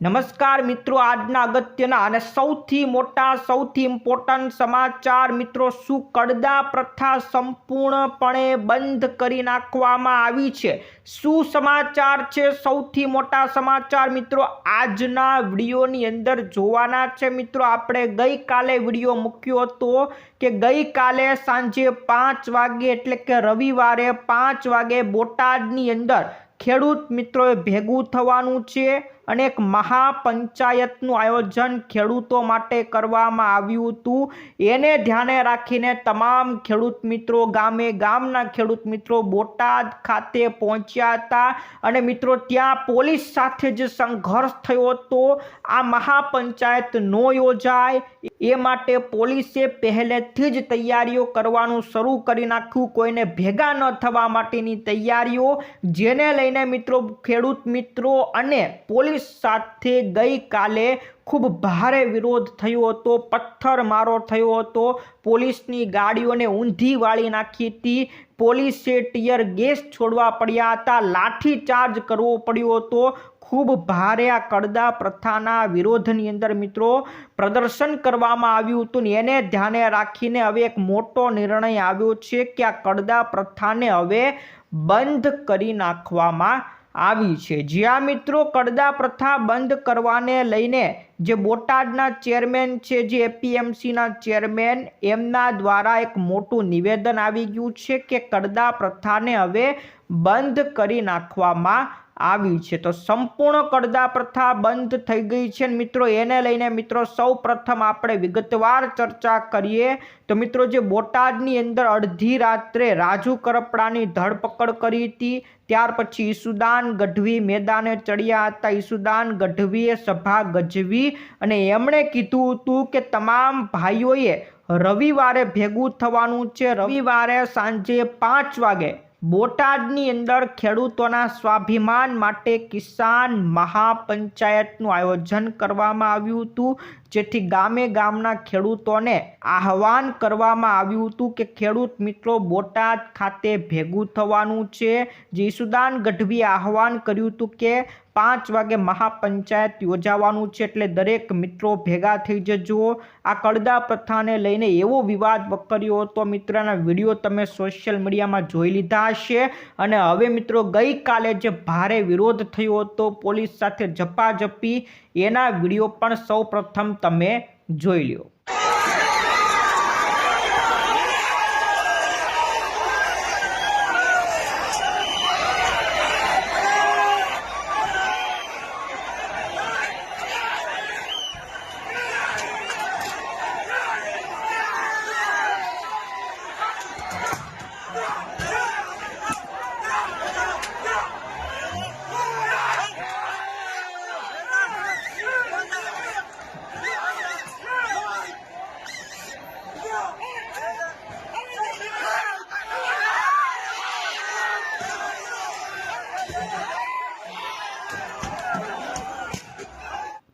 નમસ્કાર મિત્રો, આજના અગત્યના અને સૌથી મોટા, સૌથી ઇમ્પોર્ટન્ટ સમાચાર. મિત્રો, શું કડદા પ્રથા સંપૂર્ણપણે બંધ કરી નાખવામાં આવી છે? શું સમાચાર છે? સૌથી મોટા સમાચાર મિત્રો, આજના વિડીયોની અંદર જોવાના છે. મિત્રો, આપણે ગઈકાલે વીડિયો મૂક્યો હતો કે ગઈકાલે સાંજે પાંચ વાગે એટલે કે રવિવારે પાંચ વાગે બોટાદની અંદર ખેડૂત મિત્રોએ ભેગું થવાનું છે. અને એક મહાપંચાયતનું આયોજન ખેડૂતો માટે કરવામાં આવ્યું હતું. એને ધ્યાને રાખીને તમામ ખેડૂત મિત્રો ગામે ગામના ખેડૂત મિત્રો બોટાદ ખાતે પહોંચ્યા હતા. અને મિત્રો, ત્યાં પોલીસ સાથે જે સંઘર્ષ થયો હતો. આ મહાપંચાયત ન યોજાય. એ માટે પોલીસે પહેલેથી જ તૈયારીઓ કરવાનું શરૂ કરી નાખ્યું. કોઈને ભેગા ન થવા માટેની તૈયારીઓ, જેને લઈને મિત્રો ખેડૂત મિત્રો અને પોલીસ સાથે ગઈકાલે ખૂબ ભારે વિરોધ થયો હતો, પથ્થરમારો થયો હતો. પોલીસની ગાડીઓને ઊંધી વાળી નાખી હતી. પોલીસે ટીયર ગેસ છોડવા પડ્યા હતા. લાઠી ચાર્જ કરવો પડ્યો હતો. ખૂબ ભારે આ કડદા પ્રથાના વિરોધની અંદર મિત્રો પ્રદર્શન કરવામાં આવ્યું હતું ને એને ધ્યાને રાખીને હવે એક મોટો નિર્ણય આવ્યો છે કે આ કડદા પ્રથાને હવે બંધ કરી નાખવામાં આવી છે. જ્યાં મિત્રો કડદા પ્રથા બંધ કરવાને લઈને જે બોટાદના ચેરમેન છે, જે એપીએમસીના ચેરમેન, એમના દ્વારા એક મોટું નિવેદન આવી ગયું છે કે કડદા પ્રથાને હવે બંધ કરી નાખવામાં આવી છે. તો સંપૂર્ણ કડદા પ્રથા બંધ થઈ ગઈ છે. મિત્રો, એને લઈને મિત્રો, સૌ પ્રથમ આપણે વિગતવાર ચર્ચા કરીએ. તો મિત્રો, જે બોટાદની અંદર અડધી રાત્રે રાજુ કરપડાની ધરપકડ કરી હતી, ત્યાર પછી ઈસુદાન ગઢવી મેદાને ચડ્યા હતા. ઈસુદાન ગઢવીએ સભા ગજવી અને એમણે કીધું હતું કે તમામ ભાઈઓએ રવિવારે ભેગું થવાનું છે. રવિવારે સાંજે પાંચ વાગે બોટાદની અંદર ખેડૂતોના સ્વાભિમાન માટે કિસાન મહાપંચાયતનું આયોજન કરવામાં આવ્યું હતું. જેથી ગામે ગામના ખેડૂતોને આહવાન કરવામાં આવ્યું હતું કે ખેડૂત મિત્રો બોટાદ ખાતે ભેગું થવાનું છે. જીસુદાન ગઢવીએ આહવાન કર્યું હતું કે પાંચ વાગે મહાપંચાયત યોજાવાનું છે એટલે દરેક મિત્રો ભેગા થઈ જજો. આ કડદા પ્રથાને લઈને એવો વિવાદ વકર્યો હતો. મિત્રોના વીડિયો તમે સોશિયલ મીડિયામાં જોઈ લીધા હશે અને હવે મિત્રો ગઈકાલે જે ભારે વિરોધ થયો હતો, પોલીસ સાથે ઝપાઝપી એના વીડિયો પણ સૌ પ્રથમ તમે જોઈ લ્યો.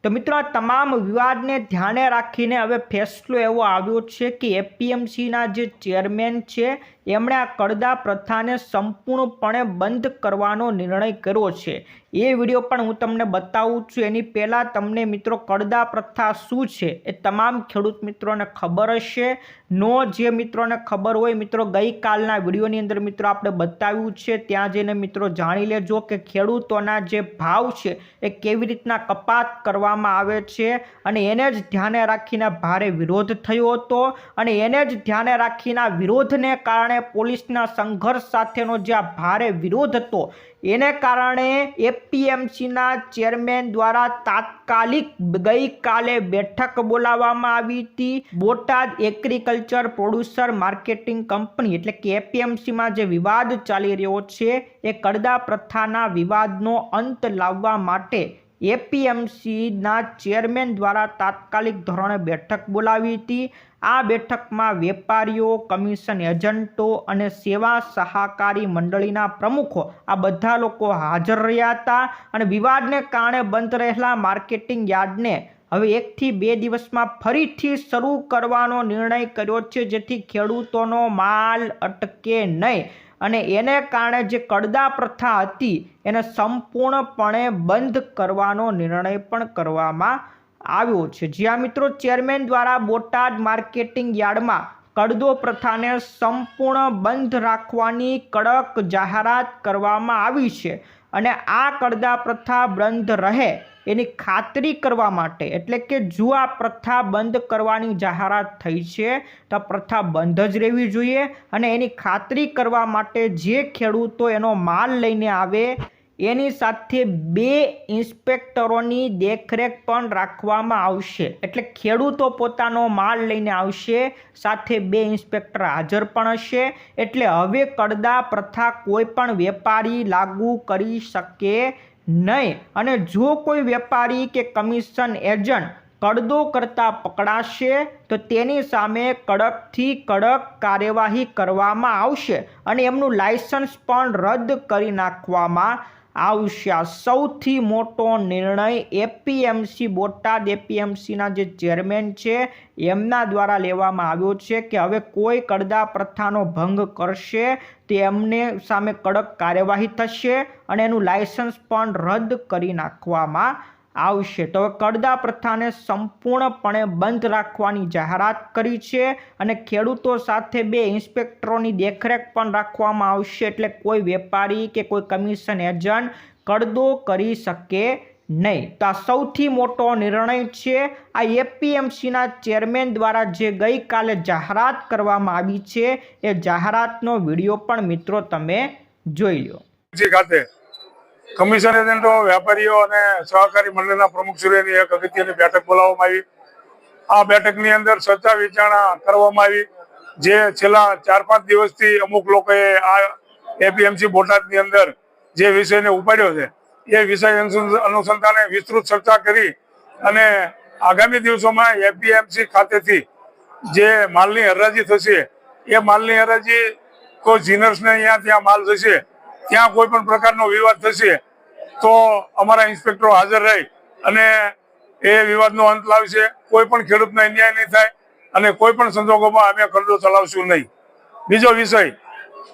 તો મિત્રો, આ તમામ વિવાદને ધ્યાને રાખીને હવે ફેસલો એવો આવ્યો છે કે એપીએમસીના જે ચેરમેન છે એમણે આ કડદા પ્રથાને સંપૂર્ણપણે બંધ કરવાનો નિર્ણય કર્યો છે. એ વીડિયો પણ હું તમને બતાવું છું. એની પહેલાં તમને મિત્રો કડદા પ્રથા શું છે એ તમામ ખેડૂત મિત્રોને ખબર હશે. નો જે મિત્રોને ખબર હોય મિત્રો, ગઈકાલના વિડીયોની અંદર મિત્રો આપણે બતાવ્યું છે. ત્યાં જઈને મિત્રો જાણી લેજો કે ખેડૂતોના જે ભાવ છે એ કેવી રીતના કપાત કરવામાં આવે છે અને એને જ ધ્યાને રાખીને ભારે વિરોધ થયો હતો અને એને જ ધ્યાને રાખીને વિરોધને કારણે પોલીસના સંઘર્ષ સાથેનો જે ભારે વિરોધ હતો, એને કારણે એપીએમસીના ચેરમેન દ્વારા તાત્કાલિક ગઈકાલે બેઠક બોલાવવામાં આવી હતી. Botad agriculture producer marketing company એટલે કે એપીએમસીમાં જે વિવાદ ચાલી રહ્યો છે, એ કડદા પ્રથાના વિવાદનો અંત લાવવા માટે એપીએમસીના ચેરમેન દ્વારા તાત્કાલિક ધોરણે બેઠક બોલાવી હતી. આ બેઠકમાં વેપારીઓ, કમિશન એજન્ટો અને સેવા સહકારી મંડળીના પ્રમુખો આ બધા લોકો હાજર રહ્યા હતા અને વિવાદને કારણે બંધ રહેલા માર્કેટિંગ યાર્ડને હવે એકથી બે દિવસમાં ફરીથી શરૂ કરવાનો નિર્ણય કર્યો છે. જેથી ખેડૂતોનો માલ અટકે નહીં. અને એને કારણે જે કડદા પ્રથા હતી, એને સંપૂર્ણપણે બંધ કરવાનો નિર્ણય પણ કરવામાં આવ્યો છે. જ્યાં મિત્રો, ચેરમેન દ્વારા બોટાદ માર્કેટિંગ યાર્ડમાં કડદો પ્રથાને સંપૂર્ણ બંધ રાખવાની કડક જાહેરાત કરવામાં આવી છે અને આ કડદા પ્રથા બંધ રહે એની ખાતરી કરવા માટે. એટલે કે જો આ પ્રથા બંધ કરવાની જાહેરાત થઈ છે, તો પ્રથા બંધ જ રહેવી જોઈએ અને એની ખાતરી કરવા માટે જે ખેડૂતો એનો માલ લઈને આવે, એની સાથે બે ઇન્સ્પેક્ટરોની દેખરેખ પણ રાખવામાં આવશે. એટલે ખેડૂતો પોતાનો માલ લઈને આવશે, સાથે બે ઇન્સ્પેક્ટર હાજર પણ હશે. એટલે હવે કડદા પ્રથા કોઈ પણ વેપારી લાગુ કરી શકે નહીં. અને જો કોઈ વેપારી કે કમિશન એજન્ટ કડદો કરતાં પકડાશે, તો તેની સામે કડકથી કડક કાર્યવાહી કરવામાં આવશે અને એમનું લાયસન્સ પણ રદ કરી નાખવામાં આવશે. આ સૌથી મોટો નિર્ણય એપીએમસી બોટાદ એપીએમસીના જે ચેરમેન છે, એમના દ્વારા લેવામાં આવ્યો છે કે હવે કોઈ કડદા પ્રથાનો ભંગ કરશે તે એમને સામે કડક કાર્યવાહી થશે અને એનું લાયસન્સ પણ રદ કરી નાખવામાં આવશે. તો કડદા પ્રથાને સંપૂર્ણપણે બંધ રાખવાની જાહેરાત કરી છે અને ખેડૂતો સાથે બે ઇન્સ્પેક્ટરોની દેખરેખ પણ રાખવામાં આવશે. એટલે કોઈ વેપારી કે કોઈ કમિશન એજન્ટ કડદો કરી શકે નહીં. તો આ સૌથી મોટો નિર્ણય છે, આ એપીએમસીના ચેરમેન દ્વારા જે ગઈકાલે જાહેરાત કરવામાં આવી છે, એ જાહેરાતનો વીડિયો પણ મિત્રો તમે જોઈ લો. જી ખાતે કમિશન એજન્ટો વેપારીઓ અને સહકારી મંડળના પ્રમુખશ્રીઓની એક અગત્યની બેઠક બોલાવવામાં આવી. આ બેઠકની અંદર ચર્ચા વિચારણા કરવામાં આવી. જે છેલ્લા ચાર પાંચ દિવસથી અમુક લોકોએ આ એપીએમસી બોટાદની અંદર જે વિષયને ઉપાડ્યો છે, એ વિષય અનુસં- અનુસંધાને વિસ્તૃત ચર્ચા કરી અને આગામી દિવસોમાં એપીએમસી ખાતેથી જે માલની હરાજી થશે, એ માલની હરાજી કોઈ જીનર્સને અહીંયા ત્યાં માલ જશે ત્યાં કોઈ પણ પ્રકારનો વિવાદ થશે તો અમારા ઇન્સ્પેક્ટરો હાજર રહી અને એ વિવાદનો અંત લાવશે. કોઈ પણ ખેડૂતને અન્યાય નહીં થાય અને કોઈ પણ સંજોગોમાં અમે કરજો ચલાવશું નહીં. બીજો વિષય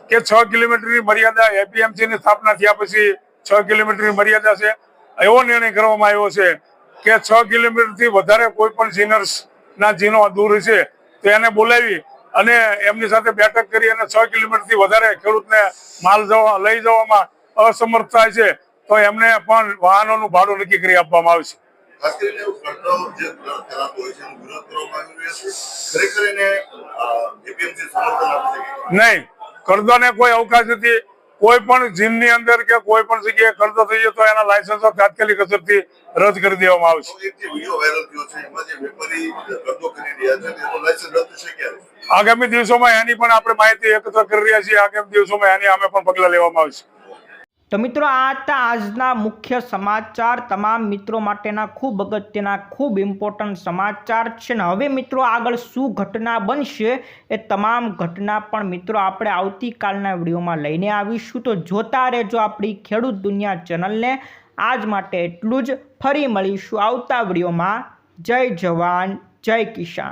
કે છ કિલોમીટરની મર્યાદા એપીએમસીની સ્થાપના થયા પછી છ કિલોમીટરની મર્યાદા છે. એવો નિર્ણય કરવામાં આવ્યો છે કે છ કિલોમીટરથી વધારે કોઈ પણ સિનર્સના જીનો દૂર છે તો એને બોલાવી અને એમની સાથે બેઠક કરી અને છ કિલોમીટરથી વધારે ખેડૂતને માલ જવા લઈ જવામાં અસમર્થ થાય છે. તો એમને પણ વાહનોનું ભાડું નક્કી કરી આપવામાં આવશે નહીં. કરદોને કોઈ અવકાશ નથી. કોઈ પણ જીમની અંદર કે કોઈ પણ જગ્યાએ કરદો થઈ જાય તો એના લાયસન્સો તાત્કાલિક અસરથી રદ કરી દેવામાં આવશે આગામી દિવસોમાં એની પણ આપણે માહિતી એકત્ર કરી રહ્યા છીએ. આગામી દિવસોમાં એની અમે પણ પગલાં લેવામાં આવશે. તો મિત્રો, આ હતા આજના મુખ્ય સમાચાર. તમામ મિત્રો માટેના ખૂબ અગત્યના, ખૂબ ઇમ્પોર્ટન્ટ સમાચાર છે. ને હવે મિત્રો, આગળ શું ઘટના બનશે એ તમામ ઘટના પણ મિત્રો આપણે આવતીકાલના વિડીયોમાં લઈને આવીશું. તો જોતા રહેજો આપણી ખેડૂત દુનિયા ચેનલને. આજ માટે એટલું જ. ફરી મળીશું આવતા વિડીયોમાં. જય જવાન, જય કિસાન.